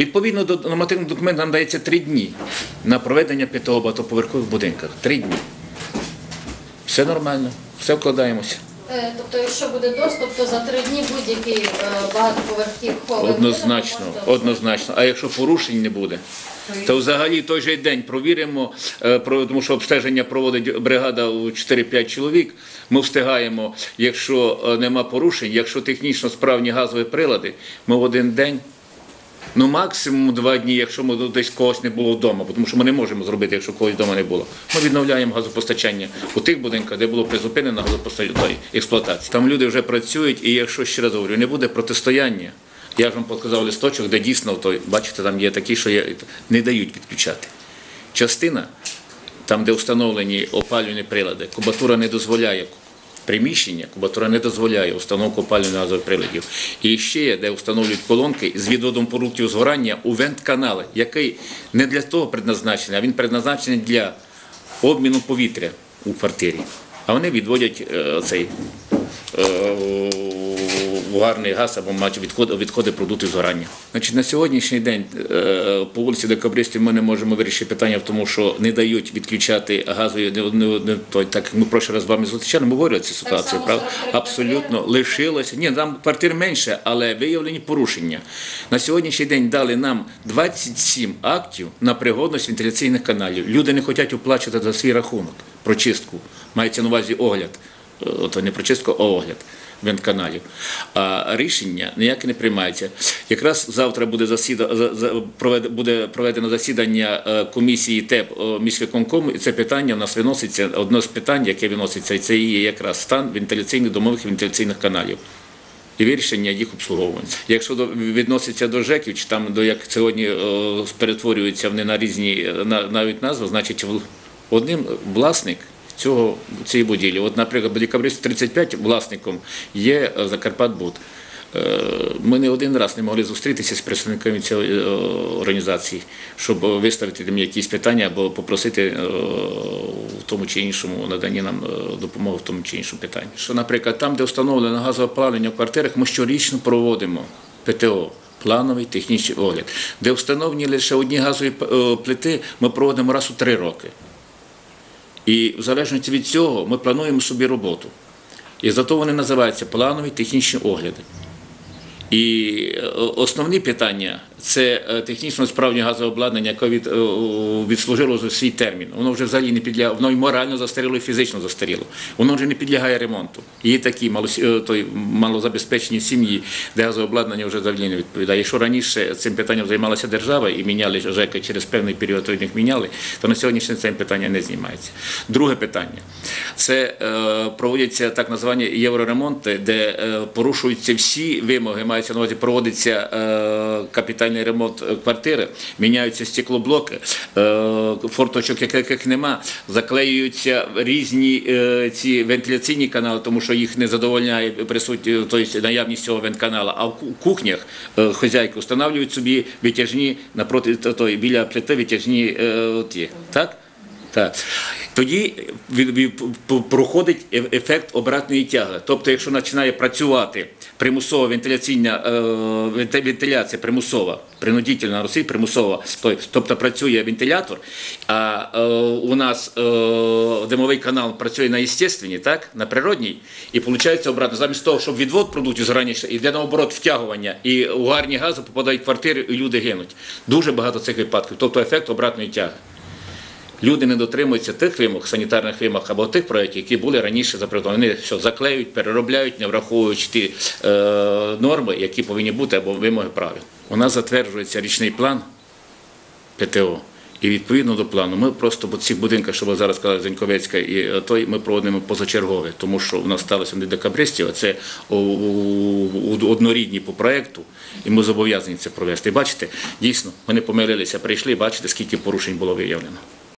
Відповідно до нормативного документу нам дається три дні на проведення п'ятого багатоповерхових будинках. Три дні. Все нормально, все вкладаємося. Е, Тобто, якщо буде доступ, то за три дні будь-який е, багатоповерхівковий Однозначно, однозначно. А якщо порушень не буде, то взагалі той же день провіримо, е, тому що обстеження проводить бригада у 4-5 чоловік. Ми встигаємо, якщо нема порушень, якщо технічно справні газові прилади, ми в один день. Ну, максимум два дні, якщо ми десь когось не було вдома, тому що ми не можемо зробити, якщо когось вдома не було. Ми відновляємо газопостачання у тих будинках, де було призупинено газопостачання експлуатація. Там люди вже працюють, і якщо ще раз говорю, не буде протистояння. Я ж вам показав листочок, де дійсно той, бачите, там є такі, що є, не дають відключати. Частина, там, де встановлені опалювальні прилади, кубатура не дозволяє приміщення, кубатура не дозволяє установку опалювальних газових приладів. І ще є, де встановлюють колонки з відводом продуктів згорання у вент-канали, який не для того предназначений, а він предназначений для обміну повітря у квартирі. А вони відводять е, цей е, угарний газ або мать відходи, відходи продуктів згорання. Значить, на сьогоднішній день е, по вулиці Декабристів ми не можемо вирішити питання в тому, що не дають відключати газові не, не, не той, так як ми прошлий раз з вами зустрічали, ми говорили цю ситуацію. Правда? Абсолютно лишилося. Ні, там квартир менше, але виявлені порушення. На сьогоднішній день дали нам 27 актів на пригодність вентиляційних каналів. Люди не хочуть оплачувати за свій рахунок прочистку. Мається на увазі огляд. Е, Ото не прочистку, а огляд вентканалів. А рішення ніяке не приймається. Якраз завтра буде засіда, буде проведено засідання е, комісії ТЕП е, міськвиконкому, і це питання у нас виноситься, одне з питань, яке виноситься, і це є якраз стан вентиляційних домових вентиляційних каналів. І вирішення їх обслуговування. Якщо відноситься до ЖЕКів, чи там до як сьогодні е, перетворюються вони на різні на, навіть назви, значить в- одним власник цього цієї будівлі. От, наприклад, декабрист 35 власником є е, Закарпатбуд. Е, Ми не один раз не могли зустрітися з представниками цієї е, організації, щоб виставити їм якісь питання або попросити в тому чи іншому наданні нам допомоги в тому чи іншому питанні. Що, наприклад, там, де встановлено газове опалення в квартирах, ми щорічно проводимо ПТО. Плановий технічний огляд, де встановлені лише одні газові плити, ми проводимо раз у три роки. І в залежності від цього ми плануємо собі роботу. І зато вони називаються планові технічні огляди. І е, основні питання це е, технічно справні газове обладнання, яке від, е, відслужило за свій термін. Воно вже взагалі не підлягає, воно і морально застаріло, і фізично застаріло. Воно вже не підлягає ремонту. Є такі е, малозабезпечені сім'ї, де газове обладнання вже взагалі не відповідає. Якщо раніше цим питанням займалася держава і міняли ЖЕКи через певний період, то їх міняли, то на сьогоднішній день питання не знімається. Друге питання це проводяться так названі євроремонти, де порушуються всі вимоги, мається на увазі, проводиться е, капітальний ремонт е, квартири, міняються стеклоблоки, е, форточок, яких нема, заклеюються різні е, ці вентиляційні канали, тому що їх не задовольняє присутні, тобто наявність цього вентканала. А в кухнях хазяйки встановлюють собі витяжні напроти той, біля плити витяжні ті. Так? Так. Тоді проходить ефект обратної тяги. Тобто, якщо починає працювати примусова вентиляційна е, вентиляція примусова, принудительна на Росії примусова, тобто працює вентилятор, а е, у нас е, димовий канал працює на естественній, так, на природній, і виходить обратно, замість того, щоб відвод продуктів згорання, йде наоборот втягування, і угарні гази попадають в квартири, і люди гинуть. Дуже багато цих випадків, тобто ефект обратної тяги люди не дотримуються тих вимог, санітарних вимог або тих проєктів, які були раніше запропоновані. Вони що заклеють, переробляють, не враховуючи ті е, норми, які повинні бути або вимоги правил. У нас затверджується річний план ПТО. І відповідно до плану, ми просто по цих будинках, що ви зараз сказали, Зеньковецька і е, той, ми проводимо позачергове, тому що в нас сталося не декабристів, а це однорідні по проєкту, і ми зобов'язані це провести. Бачите, дійсно, ми не помилилися, прийшли, бачите, скільки порушень було виявлено.